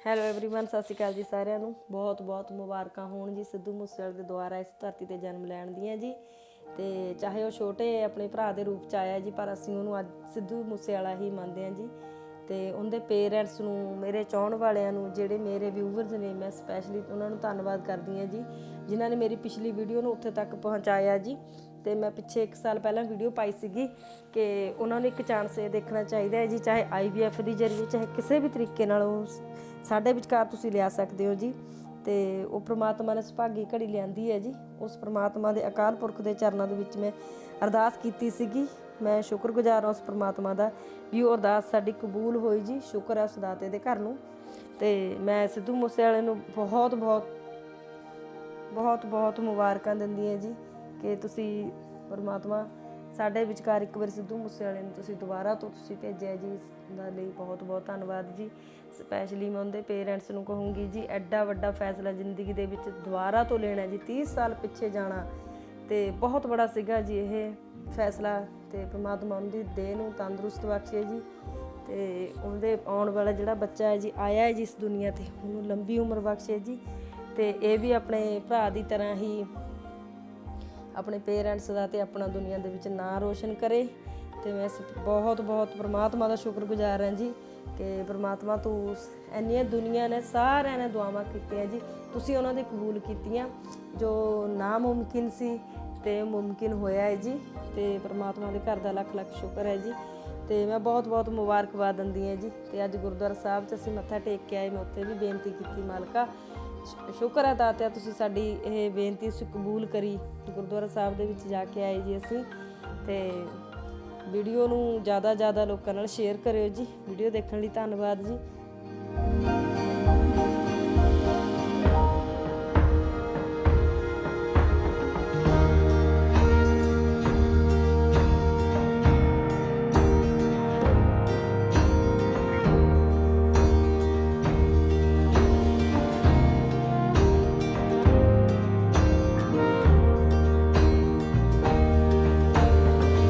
Hello everyone ਸਤਿ ਸ਼੍ਰੀ ਅਕਾਲ ਜੀ ਸਾਰਿਆਂ ਨੂੰ ਬਹੁਤ ਬਹੁਤ ਮੁਬਾਰਕਾਂ ਹੋਣ ਜੀ ਸਿੱਧੂ ਮੂਸੇਵਾਲੇ ਦੇ ਦੁਆਰਾ ਇਸ ਧਰਤੀ ਤੇ ਜਨਮ ਲੈਣ ਦੀਆਂ ਜੀ ਤੇ ਚਾਹੇ ਉਹ ਛੋਟੇ ਆਪਣੇ ਭਰਾ ਦੇ ਰੂਪ ਚ ਆਇਆ ਜੀ ਪਰ ਅਸੀਂ ਉਹਨੂੰ ਅੱਜ ਸਿੱਧੂ ਮੂਸੇਵਾਲਾ ਹੀ ਮੰਨਦੇ ਹਾਂ ਜੀ ਤੇ ਉਹਦੇ ਪੇਰੈਂਟਸ ਨੂੰ ਮੇਰੇ ਚਾਹਣ ਵਾਲਿਆਂ ਨੂੰ ਜਿਹੜੇ ਮੇਰੇ ਵਿਊਵਰਸ ਨੇ ਮੈਂ ਸਪੈਸ਼ਲੀ ਉਹਨਾਂ ਨੂੰ ਧੰਨਵਾਦ ਕਰਦੀ ਹਾਂ ਜੀ ਜਿਨ੍ਹਾਂ ਨੇ ਮੇਰੀ ਪਿਛਲੀ ਵੀਡੀਓ ਨੂੰ ਉੱਥੇ ਤੱਕ ਪਹੁੰਚਾਇਆ ਜੀ ਤੇ ਮੈਂ ਪਿੱਛੇ 1 ਸਾਲ ਪਹਿਲਾਂ ਵੀਡੀਓ ਪਾਈ ਸੀਗੀ ਕਿ ਉਹਨਾਂ ਨੂੰ ਇੱਕ ਚਾਂਸ ਇਹ ਦੇਖਣਾ ਚਾਹੀਦਾ ਹੈ ਜੀ, ਚਾਹੇ ਆਈਵੀਐਫ ਦੇ ਜਰੀਏ, ਚਾਹੇ ਕਿਸੇ ਵੀ ਤਰੀਕੇ ਨਾਲ ਉਹ ਸਾਡੇ ਵਿਚਕਾਰ ਤੁਸੀਂ ਲਿਆ ਸਕਦੇ ਹੋ ਜੀ। ਤੇ ਉਹ ਪ੍ਰਮਾਤਮਾ ਨੇ ਸੁਭਾਗੀ ਘੜੀ ਲਿਆਂਦੀ ਹੈ ਜੀ। ਉਸ ਪ੍ਰਮਾਤਮਾ ਦੇ ਅਕਾਲ ਪੁਰਖ ਦੇ ਚਰਨਾਂ ਦੇ ਵਿੱਚ ਮੈਂ ਅਰਦਾਸ ਕੀਤੀ ਸੀਗੀ। ਮੈਂ ਸ਼ੁਕਰਗੁਜ਼ਾਰ ਹਾਂ ਉਸ ਪ੍ਰਮਾਤਮਾ ਦਾ ਵੀ ਉਹ ਅਰਦਾਸ ਸਾਡੀ ਕਬੂਲ ਹੋਈ ਜੀ। ਸ਼ੁਕਰ ਹੈ ਉਸ ਦਾਤੇ ਦੇ ਘਰ ਨੂੰ। ਤੇ ਮੈਂ ਸਿੱਧੂ ਮੂਸੇਵਾਲੇ ਨੂੰ ਬਹੁਤ ਬਹੁਤ ਬਹੁਤ ਬਹੁਤ ਮੁਬਾਰਕਾਂ ਦਿੰਦੀ ਹਾਂ ਜੀ। ਕਿ ਤੁਸੀਂ ਪਰਮਾਤਮਾ ਸਾਡੇ ਵਿਚਕਾਰ ਇੱਕ ਵਾਰੀ ਸਿੱਧੂ ਮੂਸੇਵਾਲੇ ਨੂੰ ਤੁਸੀਂ ਦੁਬਾਰਾ ਤੋਂ ਤੁਸੀਂ ਭੇਜਿਆ ਜੀ। ਇਸ ਦਾ ਲਈ ਬਹੁਤ ਬਹੁਤ ਧੰਨਵਾਦ ਜੀ। ਸਪੈਸ਼ਲੀ ਮੈਂ ਉਹਦੇ ਪੇਰੈਂਟਸ ਨੂੰ ਕਹੂੰਗੀ ਜੀ, ਐਡਾ ਵੱਡਾ ਫੈਸਲਾ ਜ਼ਿੰਦਗੀ ਦੇ ਵਿੱਚ ਦੁਬਾਰਾ ਤੋਂ ਲੈਣਾ ਜੀ 30 ਸਾਲ ਪਿੱਛੇ ਜਾਣਾ। ਤੇ ਬਹੁਤ ਬੜਾ ਸੀਗਾ ਜੀ ਇਹ ਫੈਸਲਾ ਤੇ ਪਰਮਾਤਮਾ ਉਹਦੀ ਦੇਹ ਨੂੰ ਤੰਦਰੁਸਤ ਬਖਸ਼ੇ ਜੀ। ਤੇ ਉਹਦੇ ਆਉਣ ਵਾਲਾ ਜਿਹੜਾ ਬੱਚਾ ਹੈ ਜੀ, ਆਇਆ ਹੈ ਜੀ ਇਸ ਦੁਨੀਆ ਤੇ, ਉਹਨੂੰ ਲੰਬੀ ਉਮਰ ਬਖਸ਼ੇ ਜੀ। ਤੇ ਇਹ ਵੀ ਆਪਣੇ ਭਰਾ ਦੀ ਤਰ੍ਹਾਂ ਹੀ ਆਪਣੇ ਪੇਰੈਂਟਸ ਦਾ ਤੇ ਆਪਣਾ ਦੁਨੀਆ ਦੇ ਵਿੱਚ ਨਾਂ ਰੋਸ਼ਨ ਕਰੇ। ਤੇ ਮੈਂ ਬਹੁਤ ਬਹੁਤ ਪ੍ਰਮਾਤਮਾ ਦਾ ਸ਼ੁਕਰਗੁਜ਼ਾਰ ਹਾਂ ਜੀ ਕਿ ਪ੍ਰਮਾਤਮਾ ਤੂੰ ਇੰਨੀਆਂ ਦੁਨੀਆ ਨੇ ਸਾਰਿਆਂ ਨੇ ਦੁਆਵਾਂ ਕੀਤੀਆਂ ਜੀ। ਤੁਸੀਂ ਉਹਨਾਂ ਦੀ ਕਬੂਲ ਕੀਤੀਆਂ, ਜੋ ਨਾਮੁਮਕਿਨ ਸੀ ਤੇ ਮੁਮਕਿਨ ਹੋਇਆ ਹੈ ਜੀ। ਤੇ ਪ੍ਰਮਾਤਮਾ ਦੇ ਘਰ ਦਾ ਲੱਖ ਲੱਖ ਸ਼ੁਕਰ ਹੈ ਜੀ। ਤੇ ਮੈਂ ਬਹੁਤ ਬਹੁਤ ਮੁਬਾਰਕਬਾਦ ਦਿੰਦੀ ਹਾਂ ਜੀ। ਤੇ ਅੱਜ ਗੁਰਦੁਆਰਾ ਸਾਹਿਬ 'ਚ ਅਸੀਂ ਮੱਥਾ ਟੇਕ ਕੇ ਆਏ, ਮੈਂ ਉੱਥੇ ਵੀ ਬੇਨਤੀ ਕੀਤੀ, ਮਾਲਕਾ ਸ਼ੁ- ਸ਼ੁਕਰ ਹੈ ਦਾਤਿਆ, ਤੁਸੀਂ ਸਾਡੀ ਇਹ ਬੇਨਤੀ ਤੁਸੀਂ ਕਬੂਲ ਕਰੀ, ਗੁਰਦੁਆਰਾ ਸਾਹਿਬ ਦੇ ਵਿੱਚ ਜਾ ਕੇ ਆਏ ਜੀ ਅਸੀਂ। ਤੇ ਵੀਡੀਓ ਨੂੰ ਜ਼ਿਆਦਾ ਜ਼ਿਆਦਾ ਲੋਕਾਂ ਨਾਲ ਸ਼ੇਅਰ ਕਰਿਓ ਜੀ। ਵੀਡੀਓ ਦੇਖਣ ਲਈ ਧੰਨਵਾਦ ਜੀ।